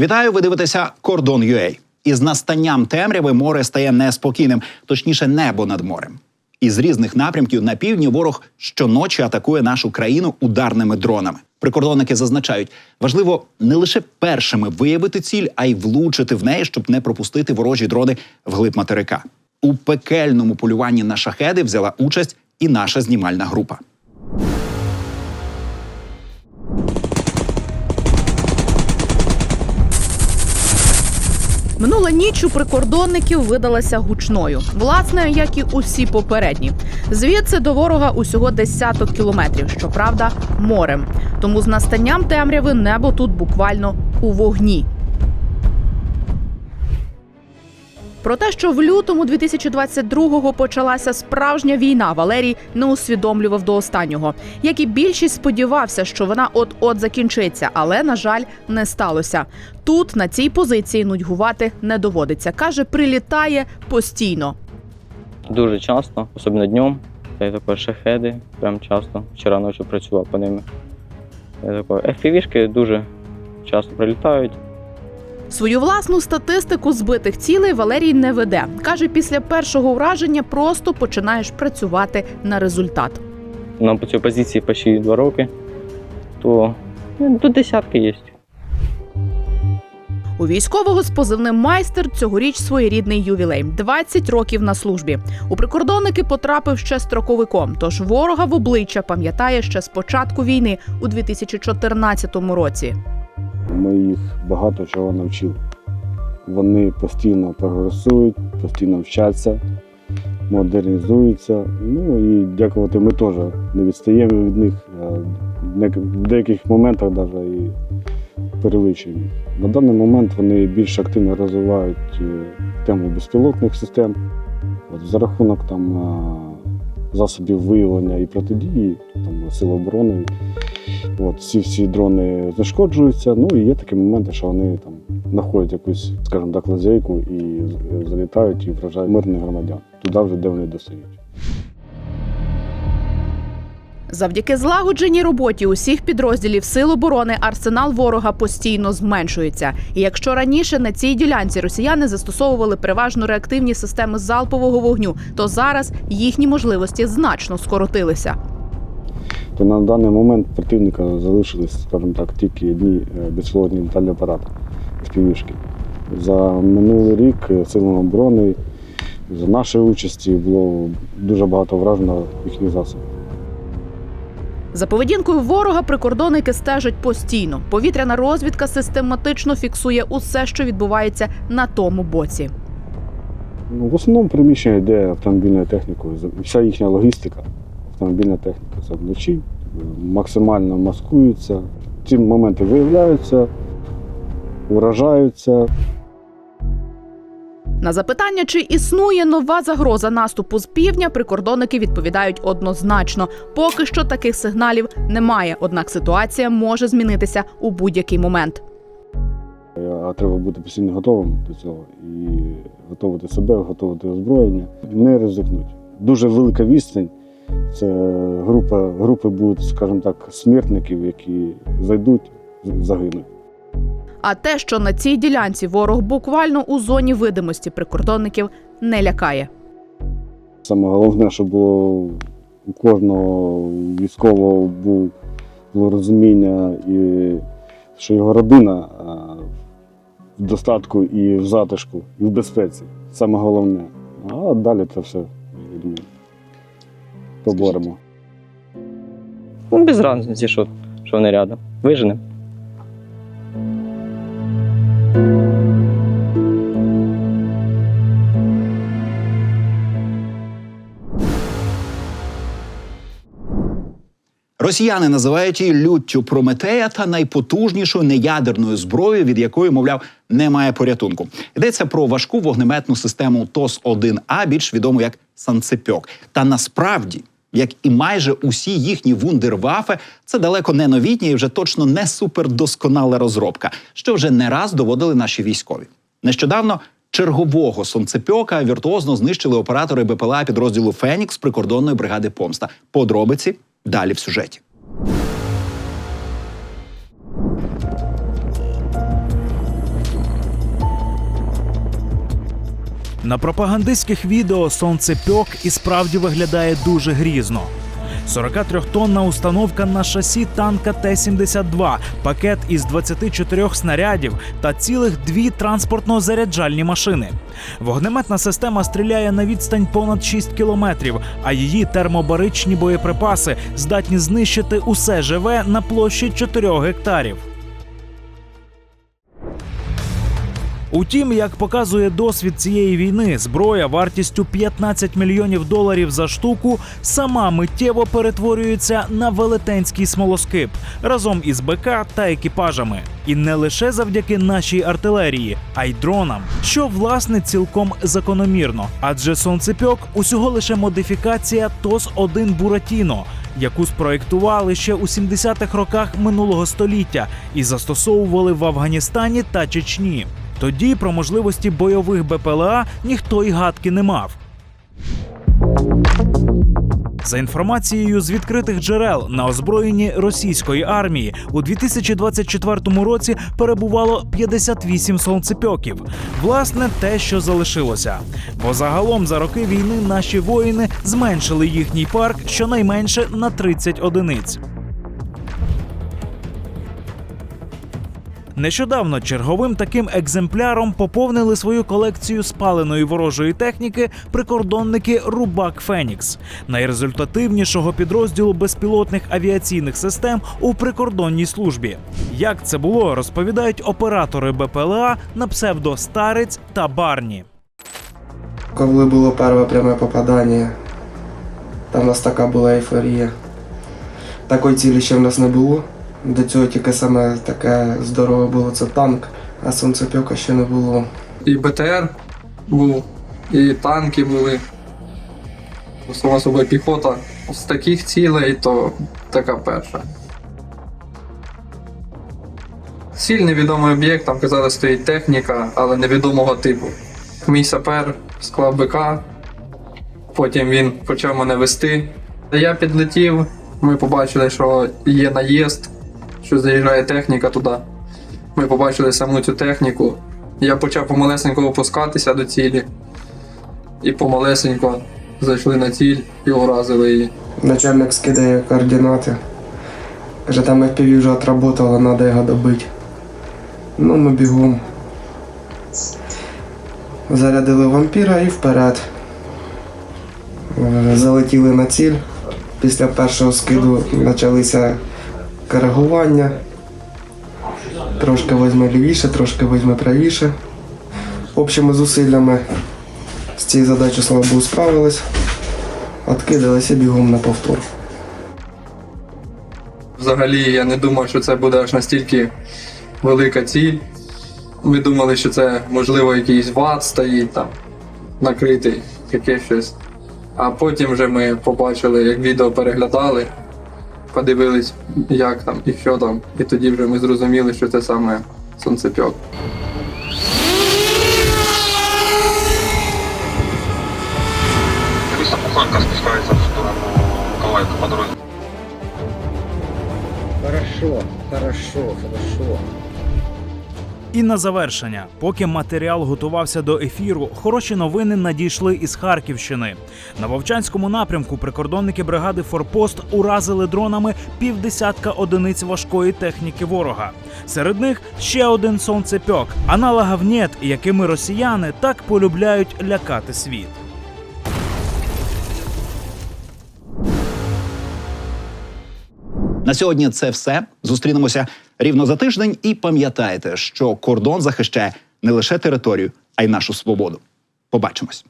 Вітаю! Ви дивитеся Кордон UA. Із настанням темряви море стає неспокійним, точніше, небо над морем. Із різних напрямків на півдні ворог щоночі атакує нашу країну ударними дронами. Прикордонники зазначають, важливо не лише першими виявити ціль, а й влучити в неї, щоб не пропустити ворожі дрони вглиб материка. У пекельному полюванні на шахеди взяла участь і наша знімальна група. Минула ніч у прикордонників видалася гучною, власне, як і усі попередні. Звідси до ворога усього десяток кілометрів, щоправда, морем. Тому з настанням темряви небо тут буквально у вогні. Про те, що в лютому 2022-го почалася справжня війна, Валерій не усвідомлював до останнього. Як і більшість сподівався, що вона от-от закінчиться, але на жаль, не сталося. Тут на цій позиції нудьгувати не доводиться. каже, прилітає постійно. Дуже часто, особливо днем. Це також шахеди, прям часто. Вчора ночі працював по ними. Це таке. FPV-шки дуже часто прилітають. Свою власну статистику збитих цілей Валерій не веде. каже, після першого враження просто починаєш працювати на результат. Нам по цій позиції почти два роки, то ну, тут десятки є. У військового з позивним майстер цьогоріч своєрідний ювілей 20 років на службі. У прикордонники потрапив ще строковиком. Тож ворога в обличчя пам'ятає ще з початку війни у 2014 році. Ми їх багато чого навчили. Вони постійно прогресують, постійно вчаться, модернізуються. Ну і дякувати ми теж не відстаємо від них. в деяких- моментах навіть і перевищуємо. На даний момент вони більш активно розвивають е, тему безпілотних систем. От за рахунок там, засобів виявлення і протидії, там, сил оборони. От, всі всі дрони знешкоджуються. Ну і є такі моменти, що вони там знаходять якусь, скажімо так, лазейку і залітають і вражають мирних громадян туди вже, де вони достають. Завдяки злагодженій роботі усіх підрозділів сил оборони арсенал ворога постійно зменшується. І якщо раніше на цій ділянці росіяни застосовували переважно реактивні системи залпового вогню, то зараз їхні можливості значно скоротилися. То на даний момент противника залишились, скажімо так, тільки одні е, безпілотні літальні апарати співішки. За минулий рік е, силами оборони за нашої участі було дуже багато вражено їхніх засобів. За поведінкою ворога прикордонники стежать постійно. Повітряна розвідка систематично фіксує усе, що відбувається на тому боці. Ну, в основному приміщення йде автомобільною технікою. Вся їхня логістика, автомобільна техніка. Це вночі е, максимально маскуються. Ці моменти виявляються, вражаються. На запитання, чи існує нова загроза наступу з півдня, прикордонники відповідають однозначно. Поки що таких сигналів немає. Однак ситуація може змінитися у будь-який момент. А треба бути постійно готовим до цього і готувати себе, готувати озброєння, не ризикнути. Дуже велика відстань. Це група, групи будуть, скажімо так, смертників, які зайдуть, загинуть. А те, що на цій ділянці ворог буквально у зоні видимості прикордонників, не лякає. Саме головне, щоб було у кожного військового був, було розуміння, і що його родина в достатку і в затишку, і в безпеці. Саме головне. А далі це все, я думаю, поборемо. Ну, без разниці, що, що вони рядом. Виженемо. Росіяни називають її люттю Прометея та найпотужнішою неядерною зброєю, від якої, мовляв, немає порятунку. Йдеться про важку вогнеметну систему тос 1 а більш відому як Санцепьок. Та насправді, як і майже усі їхні вундервафи, це далеко не новітня і вже точно не супердосконала розробка, що вже не раз доводили наші військові. Нещодавно чергового сонцепьока віртуозно знищили оператори БПЛА підрозділу Фенікс прикордонної бригади Помста. Подробиці далі в сюжеті. На пропагандистських відео сонцепьок і справді виглядає дуже грізно. 43-тонна установка на шасі танка Т-72, пакет із 24 снарядів та цілих дві транспортно-заряджальні машини. Вогнеметна система стріляє на відстань понад 6 кілометрів, а її термобаричні боєприпаси здатні знищити усе живе на площі 4 гектарів. Утім, як показує досвід цієї війни, зброя вартістю 15 мільйонів доларів за штуку сама миттєво перетворюється на велетенський смолоскип разом із БК та екіпажами. І не лише завдяки нашій артилерії, а й дронам, що власне цілком закономірно. Адже сонцепьок усього лише модифікація ТОС-1 Буратіно, яку спроектували ще у 70-х роках минулого століття і застосовували в Афганістані та Чечні. Тоді про можливості бойових БПЛА ніхто й гадки не мав. За інформацією з відкритих джерел на озброєнні російської армії у 2024 році перебувало 58 сонцепьоків. Власне, те, що залишилося. Бо загалом за роки війни наші воїни зменшили їхній парк щонайменше на 30 одиниць. Нещодавно черговим таким екземпляром поповнили свою колекцію спаленої ворожої техніки прикордонники Рубак Фенікс, найрезультативнішого підрозділу безпілотних авіаційних систем у прикордонній службі. Як це було, розповідають оператори БПЛА на псевдо Старець та Барні. Коли було перше пряме попадання, там у нас така була ейфорія. Такої цілі ще в нас не було. До цього тільки саме таке здорове було це танк, а сонцепьока ще не було. і БТР був, і танки були. Сама собою піхота. З таких цілей, то така перша. Ціль невідомий об'єкт, там казали, стоїть техніка, але невідомого типу. Мій сапер склав БК, потім він почав мене вести. Я підлетів, ми побачили, що є наїзд, що заїжджає техніка туди. Ми побачили саму цю техніку. Я почав помалесенько опускатися до цілі. І помалесенько зайшли на ціль і уразили її. Начальник скидає координати. Каже, там FPV вже отработало, треба його добити. Ну, ми бігом. Зарядили вампіра і вперед. Е, Залетіли на ціль. Після першого скиду почалися коригування. Трошки візьме лівіше, трошки візьме правіше. Общими зусиллями з цією задачею, слава Богу, справились. Откидалися бігом на повтор. Взагалі я не думав, що це буде аж настільки велика ціль. Ми думали, що це можливо якийсь ват стоїть там, накритий, таке щось. А потім вже ми побачили, як відео переглядали, подивились, як там і що там. І тоді вже ми зрозуміли, що це саме сонцепьок. Пуханка спускается в сторону Николаевка по дорозі. Хорошо, хорошо, хорошо. І на завершення, поки матеріал готувався до ефіру, хороші новини надійшли із Харківщини. На Вовчанському напрямку прикордонники бригади Форпост уразили дронами півдесятка одиниць важкої техніки ворога. Серед них ще один сонцепьок, аналога ВНЕТ, якими росіяни так полюбляють лякати світ. На сьогодні це все. Зустрінемося рівно за тиждень. І пам'ятайте, що кордон захищає не лише територію, а й нашу свободу. Побачимось.